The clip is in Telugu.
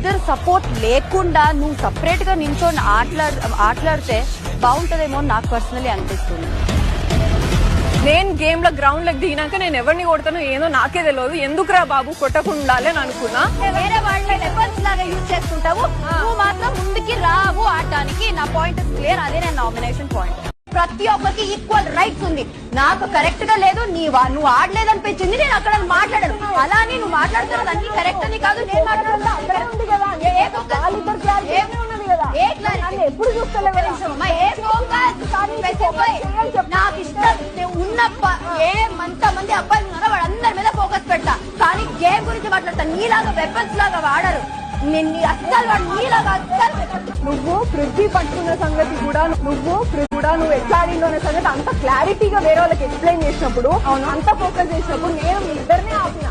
ఇద్దరు సపోర్ట్ లేకుండా నువ్వు సపరేట్గా నించొని ఆటలాడ ఆటలాడితే బాగుంటదేమో నాకు పర్సనలీ అనిపిస్తుంది. నేను గేమ్లో గ్రౌండ్లోకి దిగినాక నేను ఎవరిని కొడతానో ఏదో నాకే తెలియదు ఎందుకురా బాబు కొట్టకుండా అని అనుకున్నా వేరే వెపన్స్ లాగా యూజ్ చేసుకుంటావు నువ్వు మాత్రం ముందుకి రావు ఆడటానికి. నా పాయింట్ క్లియర్ అదే నా నామినేషన్ పాయింట్ ప్రతి ఒక్కరికి ఈక్వల్ రైట్స్ ఉంది. నాకు కరెక్ట్గా లేదు నీ నువ్వు ఆడలేదనిపించింది నేను అక్కడ మాట్లాడను. అలా నువ్వు మాట్లాడుతున్నది అన్ని కరెక్ట్ అని కాదు నేను మాట్లాడుతున్నా నాకు ఇష్టం. నేను ఉన్న ప- ఏ మంత మంది అబ్బాయిలు ఉన్నారో వాళ్ళందరి మీద ఫోకస్ పెడతా. కానీ గేమ్ గురించి మాట్లాడతా. నీలాగా వెపన్స్ లాగా వాడరు. అస్సలు వాడు నీలాగా అస్సలు నువ్వు పృథ్వీ పట్టుకున్న సంగతి కూడా నువ్వు కూడా నువ్వు ఎట్లా ఆడిందో అనే సంగతి అంత క్లారిటీగా వేరే వాళ్ళకి ఎక్స్ప్లెయిన్ చేసినప్పుడు అంత ఫోకస్ చేసినప్పుడు నేను ఇద్దరినే ఆపిన.